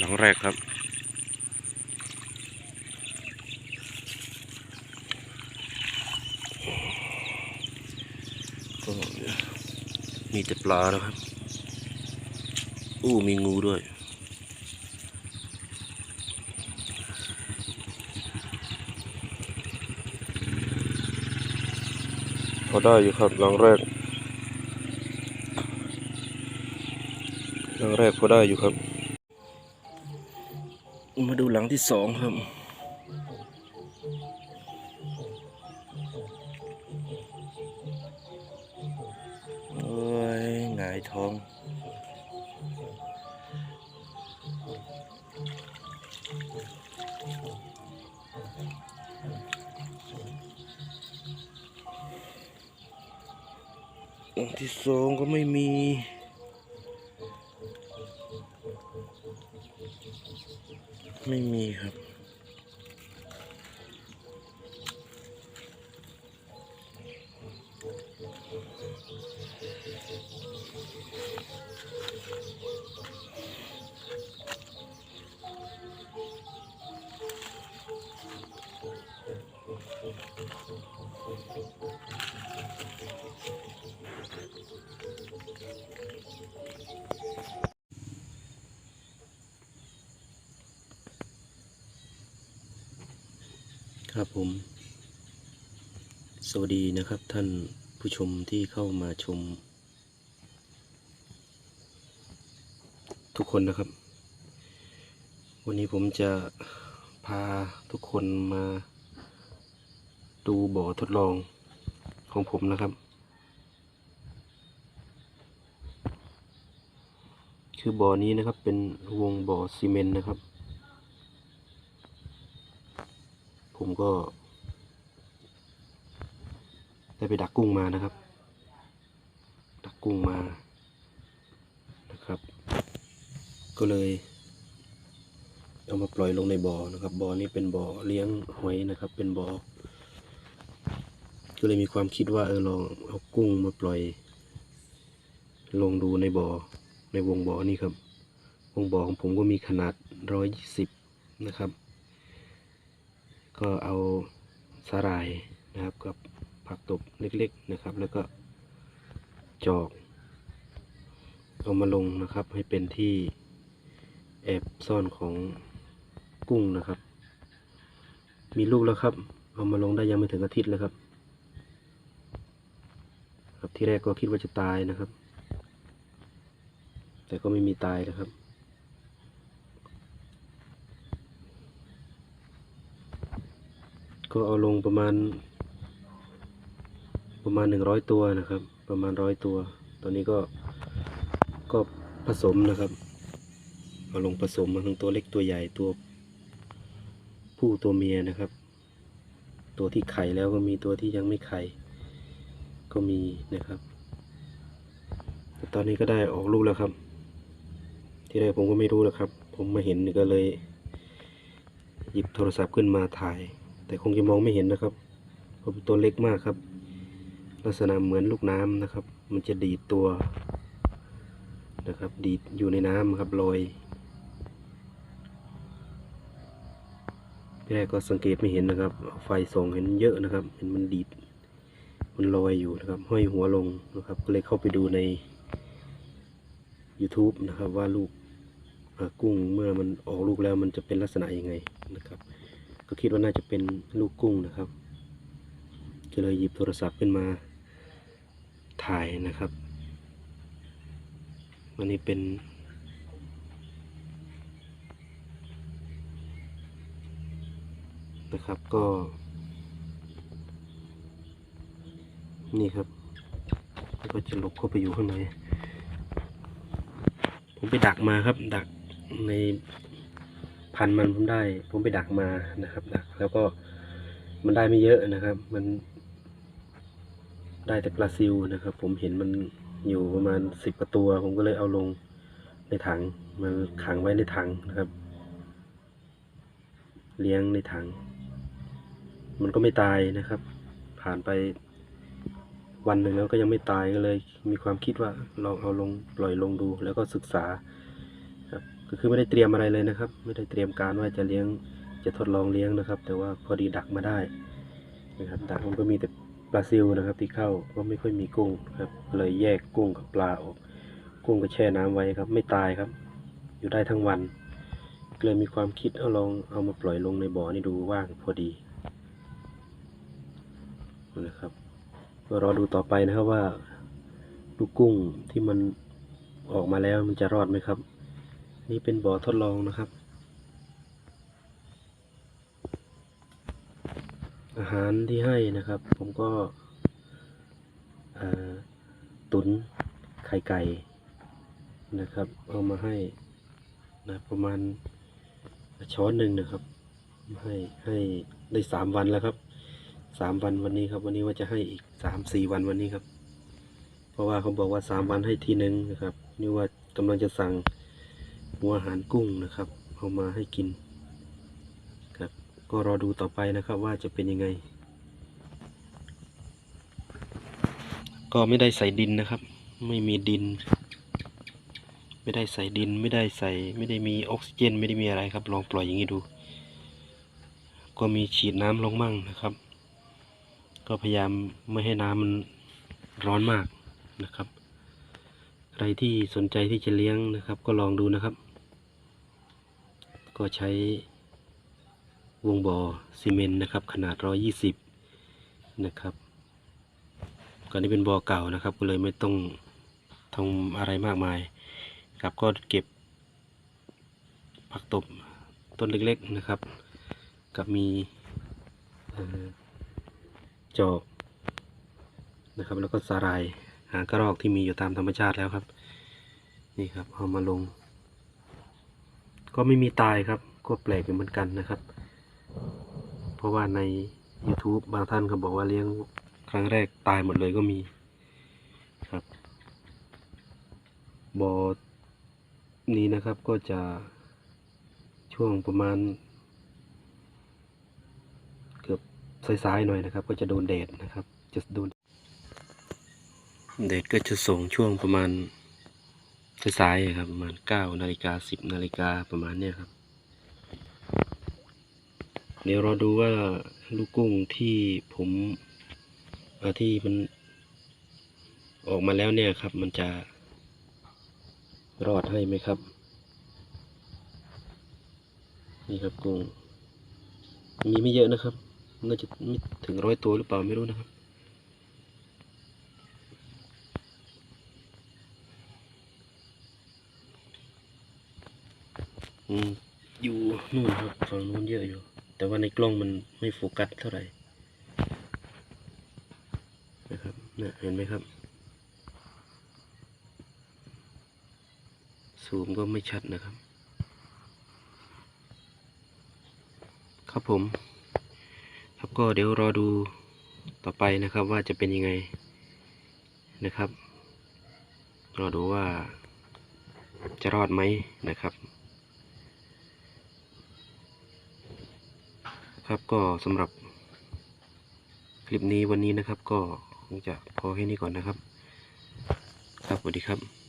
หลังแรกครับ ก็มีแต่ปลานะครับ อู้มีงูด้วยพอได้อยู่ครับหลังแรกหลังแรกพอได้อยู่ครับ ที่สองครับ โอ้ยหงายท้องอันที่สองก็ไม่มี ไม่มีครับ ครับผม สวัสดีนะครับท่านผู้ชมที่เข้ามาชม ทุกคนนะครับ วันนี้ผมจะพาทุกคนมาดูบ่อทดลองของผมนะครับ คือบ่อนี้นะครับเป็นวงบ่อซีเมนต์นะครับ ผมก็ ได้ไปดักกุ้งมานะครับ ดักกุ้งมานะครับ ก็เลยเอามาปล่อยลงในบ่อนะครับบ่อนี้เป็นบ่อเลี้ยงหอยนะครับ เป็นบ่อก็เลยมีความคิดว่าเออลองเอากุ้งมาปล่อย ลงดูในบ่อในวงบ่อนี่ครับ วงบ่อของผมก็มีขนาดร้อยยี่สิบนะครับ ก็เอาสาหร่ายนะครับกับผักตบเล็กๆนะครับ แล้วก็จอกเอามาลงนะครับ ให้เป็นที่แอบซ่อนของกุ้งนะครับ มีลูกแล้วครับ เอามาลงได้ยังไม่ถึงอาทิตย์เลยครับ ครับที่แรกก็คิดว่าจะตายนะครับ แต่ก็ไม่มีตายนะครับ ก็เอาลงประมาณ ประมาณหนึ่งร้อยตัวนะครับ ประมาณร้อยตัว ตอนนี้ก็ก็ผสมนะครับ เอาลงผสมมาทั้งตัวเล็กตัวใหญ่ตัว ผู้ตัวเมียนะครับ ตัวที่ไข่แล้วก็มีตัวที่ยังไม่ไข่ก็มีนะครับแต่ตอนนี้ก็ได้ออกลูกแล้วครับ ที่แรกผมก็ไม่รู้แล้วครับ ผมมาเห็นก็เลย หยิบโทรศัพท์ขึ้นมาถ่าย แต่คงจะมองไม่เห็นนะครับเพราะเป็นตัวเล็กมากครับ ลักษณะเหมือนลูกน้ำนะครับ มันจะดีดตัวนะครับ ดีดอยู่ในน้ำครับลอยแรกก็สังเกตไม่เห็นนะครับไฟส่องเห็นเยอะนะครับเห็นมันดีดมันลอยอยู่นะครับ ห้อยหัวลงนะครับ ก็เลยเข้าไปดูใน YouTube นะครับ ว่าลูกกุ้งเมื่อมันออกลูกแล้วมันจะเป็นลักษณะยังไงนะครับ ก็คิดว่าน่าจะเป็นลูกกุ้งนะครับก็เลยหยิบโทรศัพท์ขึ้นมาถ่ายนะครับวันนี้เป็น นะครับก็ นี่ครับแล้วก็จะลบเข้าไปอยู่ข้างใน ผมไปดักมาครับ ดักใน พันมันผมได้ ผมไปดักมานะครับดักแล้วก็มันได้ไม่เยอะนะครับ มันได้แต่ปลาซิวนะครับ ผมเห็นมันอยู่ประมาณสิบกว่าตัว ผมก็เลยเอาลงในถังมาขังไว้ในถังนะครับ เลี้ยงในถัง มันก็ไม่ตายนะครับ ผ่านไปวันหนึ่งแล้วก็ยังไม่ตายก็เลย มีความคิดว่าลองเอาลงปล่อยลงดู แล้วก็ศึกษา ก็คือไม่ได้เตรียมอะไรเลยนะครับ ไม่ได้เตรียมการว่าจะเลี้ยงจะทดลองเลี้ยงนะครับ แต่ว่าพอดีดักมาได้นะครับดักมันก็มีแต่ปลาซิวนะครับ ที่เข้าก็ไม่ค่อยมีกุ้งครับเลยแยกกุ้งกับปลาออก กุ้งก็แช่น้ำไว้ครับ ไม่ตายครับ อยู่ได้ทั้งวันเลยมีความคิดเอาลองเอามาปล่อยลงในบ่อนี่ดูว่างพอดีนะครับก็รอดูต่อไปนะครับว่าลูกกุ้งที่มันออกมาแล้วมันจะรอดไหมครับ นี่เป็นบ่อทดลองนะครับ อาหารที่ให้นะครับ ผมก็ตุนไข่ไก่นะครับ เอามาให้นะประมาณช้อนหนึ่งนะครับ ให้ให้ได้สามวันแล้วครับสามวันวันนี้ครับ วันนี้ว่าจะให้อีกสามสี่วันวันนี้ครับ เพราะว่าเขาบอกว่าสามวันให้ทีหนึ่งนะครับ นี่ว่ากำลังจะสั่ง หัวอาหารกุ้งนะครับ เอามาให้กินครับก็รอดูต่อไปนะครับว่าจะเป็นยังไง ก็ไม่ได้ใส่ดินนะครับ ไม่มีดิน ไม่ได้ใส่ดินไม่ได้ใส่ ไม่ได้มีออกซิเจน ไม่ได้มีอะไรครับ ลองปล่อยอย่างนี้ดู ก็มีฉีดน้ำลงมั่งนะครับ ก็พยายามไม่ให้น้ำมันร้อนมากนะครับ ใครที่สนใจที่จะเลี้ยงนะครับ ก็ลองดูนะครับ ก็ใช้วงบ่อซีเมนต์นะครับ ขนาด 120 นะครับก็นี้เป็นบ่อเก่านะครับ ก็เลยไม่ต้องทำอะไรมากมาย ครับก็เก็บผักตบต้นเล็กๆนะครับ กับมีจอบนะครับ แล้วก็สาหร่ายหางกระรอกที่มีอยู่ตามธรรมชาติแล้วครับ นี่ครับเอามาลง ก็ไม่มีตายครับ ก็แปลกเหมือนกันนะครับ เพราะว่าใน YouTube บางท่านเขาบอกว่าเลี้ยงครั้งแรกตายหมดเลยก็มีครับบอนี้นะครับก็จะช่วงประมาณ เกือบสายๆหน่อยนะครับ ก็จะโดนแดดนะครับ จะโดนแดดก็จะส่งช่วงประมาณ สายครับประมาณเก้านาฬิกาสิบนาฬิกาประมาณเนี้ยครับ เดี๋ยวเราดูว่าลูกกุ้งที่ผมเอ่อที่มันออกมาแล้วเนี่ยครับ มันจะรอดให้ไหมครับ นี่ครับกุ้งมีไม่เยอะนะครับ น่าจะไม่ถึงร้อยตัวหรือเปล่าไม่รู้นะครับ อยู่นู่นครับฝั่งนู้นเยอะอยู่ แต่ว่าในกล้องมันไม่โฟกัสเท่าไหร่นะครับเนี่ยเห็นไหมครับซูมก็ไม่ชัดนะครับ ครับผม ครับก็เดี๋ยวรอดูต่อไปนะครับว่าจะเป็นยังไงนะครับ รอดูว่าจะรอดไหมนะครับ ครับ ก็สำหรับคลิปนี้วันนี้นะครับ ก็คงจะพอแค่นี้ก่อนนะครับ ครับสวัสดีครับ